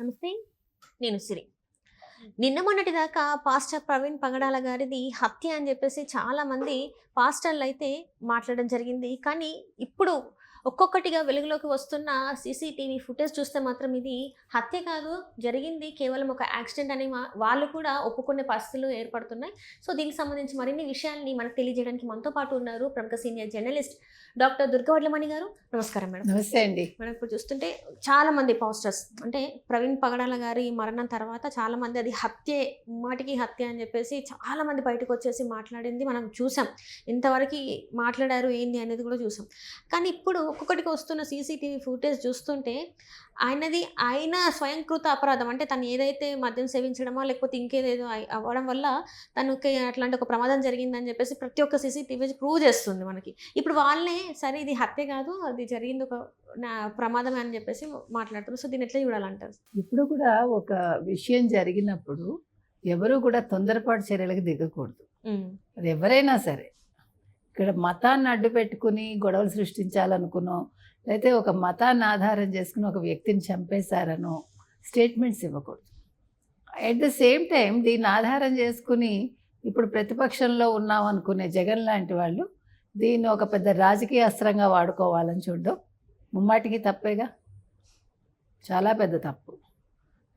నమస్తే. నేను సిరి. నిన్న మొన్నటి దాకా పాస్టర్ ప్రవీణ్ పగడాల గారిది హత్య అని చెప్పేసి చాలా మంది పాస్టర్లు అయితే మాట్లాడడం జరిగింది. కానీ ఇప్పుడు ఒక్కొక్కటిగా వెలుగులోకి వస్తున్న సీసీటీవీ ఫుటేజ్ చూస్తే మాత్రం ఇది హత్య కాదు జరిగింది కేవలం ఒక యాక్సిడెంట్ అని వాళ్ళు కూడా ఒప్పుకునే పరిస్థితులు ఏర్పడుతున్నాయి. సో దీనికి సంబంధించి మరిన్ని విషయాల్ని మనకు తెలియజేయడానికి మనతో పాటు ఉన్నారు ప్రముఖ సీనియర్ జర్నలిస్ట్ డాక్టర్ దుర్గవడ్లమణి గారు. నమస్కారం మేడం. నమస్తే అండి. మనం ఇప్పుడు చూస్తుంటే చాలా మంది పోస్టర్స్ అంటే ప్రవీణ్ పగడాల గారి మరణం తర్వాత చాలా మంది అది హత్యే మాటికి హత్య అని చెప్పేసి చాలా మంది బయటకు వచ్చేసి మాట్లాడింది మనం చూసాం. ఇంతవరకు మాట్లాడారు ఏంది అనేది కూడా చూసాం. కానీ ఇప్పుడు ఒక్కొక్కటికి వస్తున్న సీసీటీవీ ఫుటేజ్ చూస్తుంటే ఆయనది ఆయన స్వయంకృత అపరాధం. అంటే తను ఏదైతే మద్యం సేవించడమో లేకపోతే ఇంకేదేదో అవ్వడం వల్ల తనకి అట్లాంటి ఒక ప్రమాదం జరిగిందని చెప్పేసి ప్రతి ఒక్క సీసీటీవీ ప్రూవ్ చేస్తుంది మనకి. ఇప్పుడు వాళ్ళే సరే ఇది హత్య కాదు అది జరిగింది ఒక నా ప్రమాదమే అని చెప్పేసి మాట్లాడుతున్నారు. సో దీన్ని ఎట్లా చూడాలంటారు? ఇప్పుడు కూడా ఒక విషయం జరిగినప్పుడు ఎవరు కూడా తొందరపాటు చర్యలకు దిగకూడదు. అది ఎవరైనా సరే. ఇక్కడ మతాన్ని అడ్డు పెట్టుకుని గొడవలు సృష్టించాలనుకునో లేకపోతే ఒక మతాన్ని ఆధారం చేసుకుని ఒక వ్యక్తిని చంపేశారనో స్టేట్మెంట్స్ ఇవ్వకూడదు. అట్ ద సేమ్ టైం దీన్ని ఆధారం చేసుకుని ఇప్పుడు ప్రతిపక్షంలో ఉన్నాం అనుకునే జగన్ లాంటి వాళ్ళు దీన్ని ఒక పెద్ద రాజకీయ అస్త్రంగా వాడుకోవాలని చూడడం ముమ్మాటికి తప్పేగా? చాలా పెద్ద తప్పు.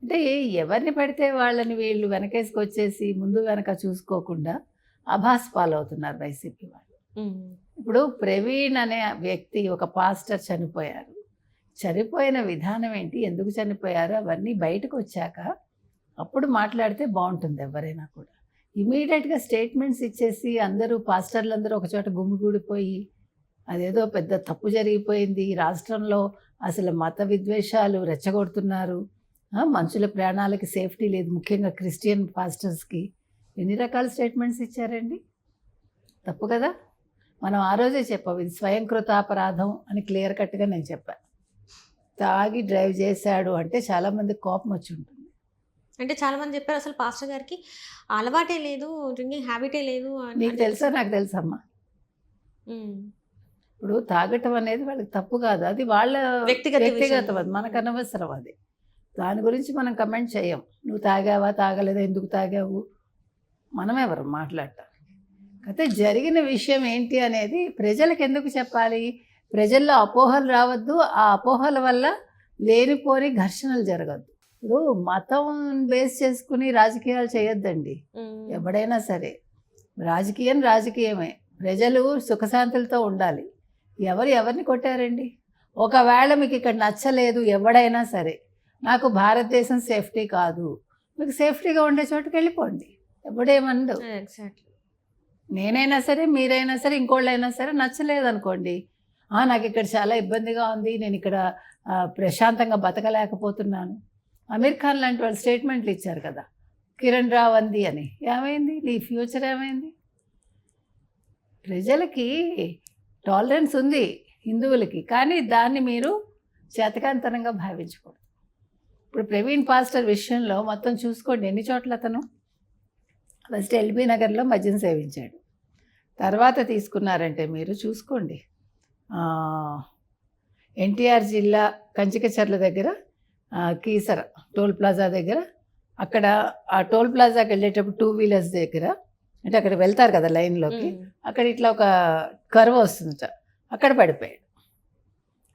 అంటే ఎవరిని పడితే వాళ్ళని వీళ్ళు వెనకేసుకొచ్చేసి ముందు వెనక చూసుకోకుండా అభాస్ పాలవుతున్నారు వైసీపీ వాళ్ళు. ఇప్పుడు ప్రవీణ్ అనే వ్యక్తి ఒక పాస్టర్ చనిపోయారు. చనిపోయిన విధానం ఏంటి? ఎందుకు చనిపోయారు? అవన్నీ బయటకు వచ్చాక అప్పుడు మాట్లాడితే బాగుంటుంది ఎవరైనా కూడా. ఇమీడియట్గా స్టేట్మెంట్స్ ఇచ్చేసి అందరూ పాస్టర్లు అందరూ ఒక చోట గుమిగూడిపోయి అదేదో పెద్ద తప్పు జరిగిపోయింది. రాష్ట్రంలో అసలు మత విద్వేషాలు రెచ్చగొడుతున్నారు. మనుషుల ప్రాణాలకి సేఫ్టీ లేదు. ముఖ్యంగా క్రిస్టియన్ పాస్టర్స్కి. ఎన్ని రకాల స్టేట్మెంట్స్ ఇచ్చారండి? తప్పు కదా? మనం ఆ రోజే చెప్పాం ఇది స్వయంకృతాపరాధం అని క్లియర్ కట్గా నేను చెప్పాను తాగి డ్రైవ్ చేశాడు అంటే చాలామంది కోపం వచ్చి ఉంటుంది. అంటే చాలా మంది చెప్పారు అసలు పాస్టర్ గారికి అలవాటే లేదు డ్రింకింగ్ హ్యాబిటే లేదు నీకు తెలుసా? నాకు తెలుసమ్మా. ఇప్పుడు తాగటం అనేది వాళ్ళకి తప్పు కాదు. అది వాళ్ళ వ్యక్తిగత వ్యక్తిగతం. అది మనకు అనవసరం అది. దాని గురించి మనం కమెంట్ చేయం. నువ్వు తాగావా తాగలేదా ఎందుకు తాగావు? మనం ఎవరు మాట్లాడటం? అయితే జరిగిన విషయం ఏంటి అనేది ప్రజలకు ఎందుకు చెప్పాలి? ప్రజల్లో అపోహలు రావద్దు. ఆ అపోహల వల్ల లేనిపోని ఘర్షణలు జరగద్దు. ఇప్పుడు మతం బేస్ చేసుకుని రాజకీయాలు చేయొద్దండి. ఎవడైనా సరే. రాజకీయం రాజకీయమే. ప్రజలు సుఖశాంతులతో ఉండాలి. ఎవరు ఎవరిని కొట్టారండి? ఒకవేళ మీకు ఇక్కడ నచ్చలేదు ఎవడైనా సరే. నాకు భారతదేశం సేఫ్టీ కాదు. మీకు సేఫ్టీగా ఉండే చోటుకి వెళ్ళిపోండి ఎవడేమండు ఎగ్జాక్ట్లీ నేనైనా సరే మీరైనా సరే ఇంకోళ్ళైనా సరే నచ్చలేదు అనుకోండి నాకు ఇక్కడ చాలా ఇబ్బందిగా ఉంది. నేను ఇక్కడ ప్రశాంతంగా బతకలేకపోతున్నాను. అమీర్ ఖాన్ లాంటి వాళ్ళు స్టేట్మెంట్లు ఇచ్చారు కదా. కిరణ్ రావ్ అంది అని. ఏమైంది? నీ ఫ్యూచర్ ఏమైంది? ప్రజలకి టాలరెన్స్ ఉంది హిందువులకి. కానీ దాన్ని మీరు చేతకాంతనంగా భావించకూడదు. ఇప్పుడు ప్రవీణ్ పాస్టర్ విషయంలో మొత్తం చూసుకోండి. ఎన్ని చోట్ల అతను ఫస్ట్ ఎల్బీ నగర్లో మద్యం సేవించాడు. తర్వాత తీసుకున్నారంటే మీరు చూసుకోండి. ఎన్టీఆర్ జిల్లా కంచికచర్ల దగ్గర కీసర టోల్ ప్లాజా దగ్గర అక్కడ ఆ టోల్ ప్లాజాకి వెళ్ళేటప్పుడు టూ వీలర్స్ దగ్గర అంటే అక్కడ వెళ్తారు కదా లైన్లోకి అక్కడ ఇట్లా ఒక కర్వ్ వస్తుందట. అక్కడ పడిపోయాడు.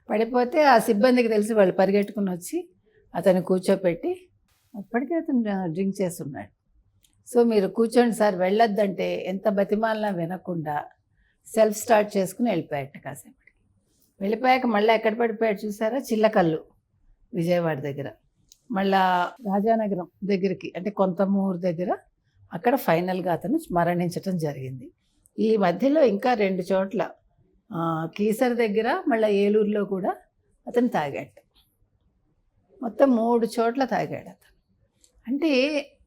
పడిపోతే ఆ సిబ్బందికి తెలిసి వాళ్ళు పరిగెట్టుకుని వచ్చి అతను కూర్చోపెట్టి అప్పటికే అతను డ్రింక్ చేస్తున్నాడు. సో మీరు కూర్చోండి సార్ వెళ్ళొద్దంటే ఎంత బతిమాలనా వినకుండా సెల్ఫ్ స్టార్ట్ చేసుకుని వెళ్ళిపోయాట కాసేపటికి. వెళ్ళిపోయాక మళ్ళీ ఎక్కడ పడిపోయాడు చూసారా? చిల్లకల్లు విజయవాడ దగ్గర. మళ్ళా రాజానగరం దగ్గరికి అంటే కొంతమూరు దగ్గర అక్కడ ఫైనల్గా అతను మరణించటం జరిగింది. ఈ మధ్యలో ఇంకా రెండు చోట్ల కీసర్ దగ్గర మళ్ళీ ఏలూరులో కూడా అతను తాగాడు. మొత్తం మూడు చోట్ల తాగాడు అతను. అంటే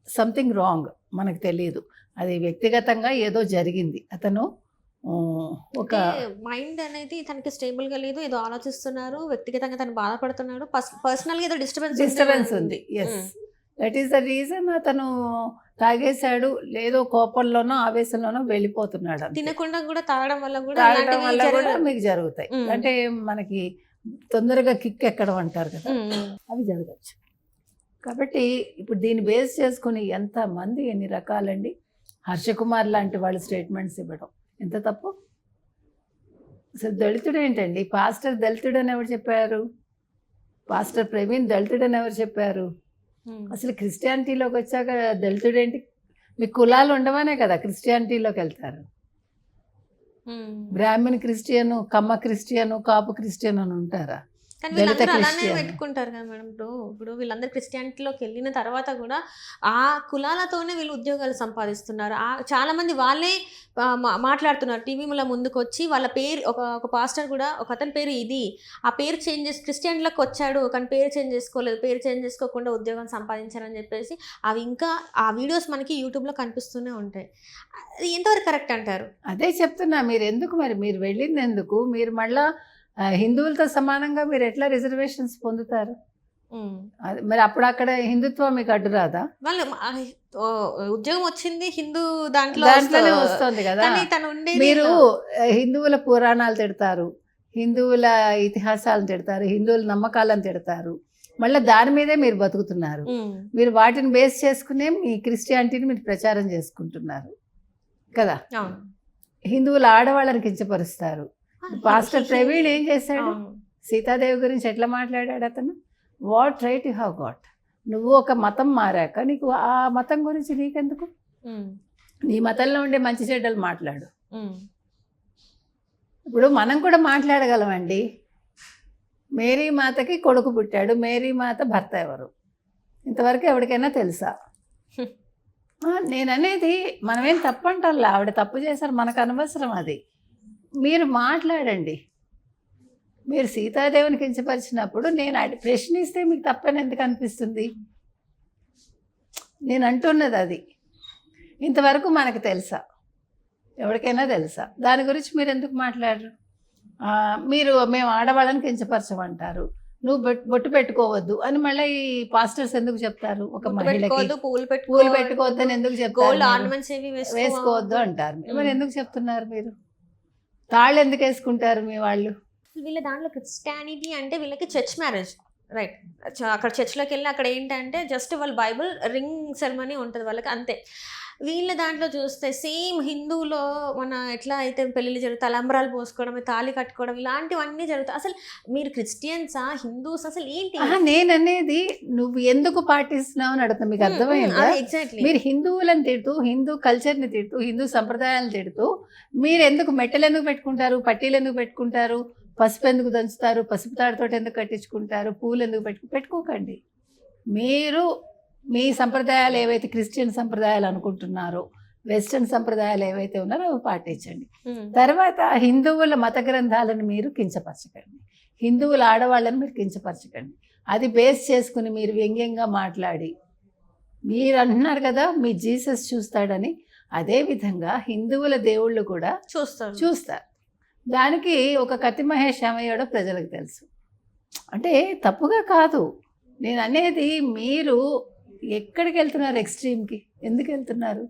సంథింగ్ రాంగ్ మనకు తెలియదు అది వ్యక్తిగతంగా ఏదో జరిగింది. అతను ఒక మైండ్ అనేది తనకి స్టేబుల్గా లేదు ఏదో ఆలోచిస్తున్నారు వ్యక్తిగతంగా తను బాధపడుతున్నాడు పర్సనల్గా ఏదో డిస్టర్బెన్స్ డిస్టర్బెన్స్ ఉంది. Yes that is the reason అతను తాగేశాడు లేదో కోపంలోనో ఆవేశంలోనో వెళ్ళిపోతున్నాడు. తినకుండా కూడా తాగడం వల్ల కూడా తాగడం వల్ల కూడా మీకు జరుగుతాయి. అంటే మనకి తొందరగా కిక్ ఎక్కడం అంటారు కదా. అవి జరగచ్చు. కాబట్టి ఇప్పుడు దీన్ని బేస్ చేసుకుని ఎంతమంది ఎన్ని రకాలండి? హర్షకుమార్ లాంటి వాళ్ళు స్టేట్మెంట్స్ ఇవ్వడం. ఎంత తప్పు? అసలు దళితుడు ఏంటండి? పాస్టర్ దళితుడు అని ఎవరు చెప్పారు? పాస్టర్ ప్రవీణ్ దళితుడు అని ఎవరు చెప్పారు. అసలు క్రిస్టియానిటీలోకి వచ్చాక దళితుడు ఏంటి? మీ కులాలు ఉండవనే కదా క్రిస్టియానిటీలోకి వెళ్తారు. బ్రాహ్మణ్ క్రిస్టియను కమ్మ క్రిస్టియను కాపు క్రిస్టియన్ అని ఉంటారా? కానీ వీళ్ళందరూ అలానే. పెట్టుకుంటారు కదా మేడం. ఇప్పుడు ఇప్పుడు వీళ్ళందరూ క్రిస్టియానిటీలోకి వెళ్ళిన తర్వాత కూడా ఆ కులాలతోనే వీళ్ళు ఉద్యోగాలు సంపాదిస్తున్నారు. ఆ చాలా మంది వాళ్ళే మాట్లాడుతున్నారు. టీవీల ముందుకు వచ్చి వాళ్ళ పేరు ఒక ఒక పాస్టర్ కూడా ఒక అతని పేరు ఇది. ఆ పేరు చేంజ్ చేసి క్రిస్టియన్లోకి వచ్చాడు కానీ పేరు చేంజ్ చేసుకోలేదు. పేరు చేంజ్ చేసుకోకుండా ఉద్యోగం సంపాదించారని చెప్పేసి అవి ఇంకా ఆ వీడియోస్ మనకి యూట్యూబ్లో కనిపిస్తూనే ఉంటాయి. ఎంతవరకు కరెక్ట్ అంటారు? అదే చెప్తున్నా మీరు ఎందుకు మరి? మీరు వెళ్ళింది ఎందుకు మీరు మళ్ళా హిందువులతో సమానంగా మీరు ఎట్లా రిజర్వేషన్స్ పొందుతారు? మరి అప్పుడు అక్కడ హిందుత్వం మీకు అడ్డు రాదా? వాళ్ళు ఉద్యోగం వచ్చింది హిందూ దాంట్లో దాంట్లోనే వస్తా- వస్తుంది కదా. మీరు హిందువుల పురాణాలు తిడతారు హిందువుల ఇతిహాసాలను తిడతారు హిందువుల నమ్మకాలను తిడతారు. మళ్ళీ దాని మీదే మీరు బతుకుతున్నారు. మీరు వాటిని బేస్ చేసుకునే మీ క్రిస్టియానిటీని మీరు ప్రచారం చేసుకుంటున్నారు కదా. హిందువుల ఆడవాళ్ళని కించపరుస్తారు. పాస్టర్ ప్రవీణ్ ఏం చేశాడు. సీతాదేవి గురించి ఎట్లా మాట్లాడాడు అతను? What right you have got? నువ్వు ఒక మతం మారాక నీకు ఆ మతం గురించి నీకెందుకు? నీ మతంలో ఉండే మంచి చెడ్డలు మాట్లాడు. ఇప్పుడు మనం కూడా మాట్లాడగలమండి. మేరీ మాతకి కొడుకు పుట్టాడు. మేరీ మాత భర్త ఎవరు? ఇంతవరకు ఎవరికైనా తెలుసా? నేననేది మనమేం తప్పు అంటారులే ఆవిడ తప్పు చేశారు మనకు అనవసరం అది. మీరు మాట్లాడండి. మీరు సీతాదేవిని కించపరిచినప్పుడు నేను ప్రశ్నిస్తే మీకు తప్పని ఎందుకు అనిపిస్తుంది? నేను అంటున్నది అది. ఇంతవరకు మనకు తెలుసా? ఎవరికైనా తెలుసా? దాని గురించి మీరు ఎందుకు మాట్లాడరు? మీరు మేము ఆడవాళ్ళని కించపరచమంటారు. నువ్వు బొట్- బొట్టు పెట్టుకోవద్దు అని మళ్ళీ ఈ పాస్టర్స్ ఎందుకు చెప్తారు? ఒక మహిళకి పూలు పెట్టుకోవద్దు అని ఎందుకు చెప్తారు వేసుకోవద్దు. అంటారు. మరి. ఎందుకు చెప్తున్నారు మీరు? తాళ్ళు ఎందుకు వేసుకుంటారు మీ వాళ్ళు? వీళ్ళ దాంట్లో క్రిస్టియానిటీ అంటే వీళ్ళకి చర్చ్ మ్యారేజ్. రైట్ అక్కడ చర్చ్లోకి వెళ్ళి అక్కడ ఏంటంటే జస్ట్ వాళ్ళ బైబుల్ రింగ్ సెరమనీ ఉంటుంది వాళ్ళకి అంతే. వీళ్ళ దాంట్లో చూస్తే సేమ్ హిందువులో మన ఎట్లా అయితే పెళ్ళిళ్ళు జరుగుతాయి తలంబరాలు పోసుకోవడం తాళి కట్టుకోవడం ఇలాంటివన్నీ జరుగుతాయి. అసలు మీరు క్రిస్టియన్సా హిందూస్ అసలు ఏంటి? నేననేది నువ్వు ఎందుకు పాటిస్తున్నావు అని అడుగుతా మీకు అర్థమైందా? ఎగ్జాక్ట్లీ మీరు హిందువులను తిడుతూ హిందూ కల్చర్ని తిడుతూ హిందూ సంప్రదాయాలను తిడుతూ మీరు ఎందుకు మెట్టలు ఎందుకు పెట్టుకుంటారు పట్టీలు ఎందుకు పెట్టుకుంటారు పసుపు ఎందుకు దంచుతారు పసుపు తాడుతో ఎందుకు కట్టించుకుంటారు పూలు ఎందుకు పెట్టు పెట్టుకోకండి. మీరు మీ సంప్రదాయాలు ఏవైతే క్రిస్టియన్ సంప్రదాయాలు అనుకుంటున్నారో వెస్ట్రన్ సంప్రదాయాలు ఏవైతే ఉన్నారో అవి పాటించండి. తర్వాత హిందువుల మత గ్రంథాలను మీరు కించపరచకండి. హిందువుల ఆడవాళ్ళని మీరు కించపరచకండి. అది బేస్ చేసుకుని మీరు వ్యంగ్యంగా మాట్లాడి మీరు అంటున్నారు కదా మీ జీసస్ చూస్తాడని అదే విధంగా హిందువుల దేవుళ్ళు కూడా చూస్తారు. చూస్తారు. దానికి ఒక కత్తి మహేష్ ఏమయ్యాడో ప్రజలకు తెలుసు. అంటే తప్పుగా కాదు. నేను అనేది మీరు ఎక్కడికి వెళ్తున్నారు ఎక్స్ట్రీమ్కి? ఎందుకు వెళ్తున్నారు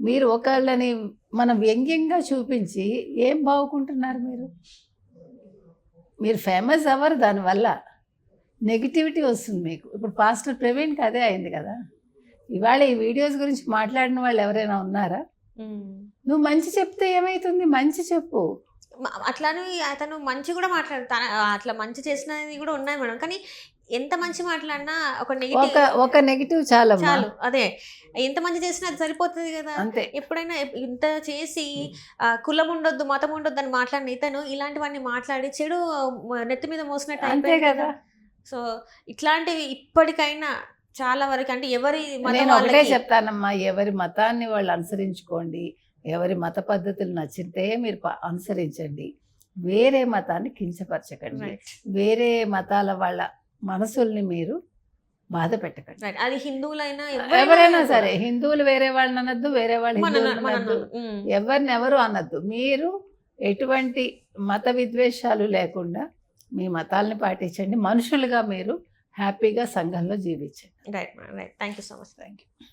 మీరు ఒకళ్ళని మనం వ్యంగ్యంగా చూపించి ఏం బాగుకుంటున్నారు మీరు? మీరు ఫేమస్ అవ్వరు దానివల్ల. నెగిటివిటీ వస్తుంది మీకు. ఇప్పుడు పాస్టర్ ప్రవీణ్కి అదే అయింది కదా. ఇవాళ ఈ వీడియోస్ గురించి మాట్లాడిన వాళ్ళు ఎవరైనా ఉన్నారా? నువ్వు మంచి చెప్తే ఏమవుతుంది మంచి చెప్పు. అట్లానే అతను మంచి కూడా మాట్లాడు అట్లా మంచి చేసినవి కూడా ఉన్నాయి మేడం. కానీ ఎంత మంచి మాట్లాడినా ఒక నెగిటివ్ ఒక నెగిటివ్ చాలా చాలు అదే. ఎంత మంచి చేసినా అది సరిపోతుంది కదా. అంతే. ఎప్పుడైనా ఎప్- ఇంత చేసి కులం ఉండొద్దు మతం ఉండొద్దు అని మాట్లాడిన ఇతను ఇలాంటివన్నీ మాట్లాడి చెడు నెత్తి మీద మోసినట్టు అంతే కదా. సో ఇట్లాంటివి ఇప్పటికైనా చాలా వరకు అంటే ఎవరి మతం నేను ఒకటే వాళ్ళకి చెప్తానమ్మా ఎవరి మతాన్ని వాళ్ళు అనుసరించుకోండి ఎవరి మత పద్ధతులు నచ్చితే మీరు అనుసరించండి. వేరే మతాన్ని కించపరచకండి. వేరే మతాల వాళ్ళ మనసుల్ని మీరు బాధ పెట్టకండి. అది హిందువులైనా ఎవరైనా సరే హిందువులు వేరే వాళ్ళని అనొద్దు వేరే వాళ్ళు అనొద్దు. ఎవరిని ఎవరు అనొద్దు. మీరు ఎటువంటి మత విద్వేషాలు లేకుండా మీ మతాల్ని పాటించండి. మనుషులుగా మీరు హ్యాపీగా సంఘంలో జీవించండి. Right right thank you so much thank you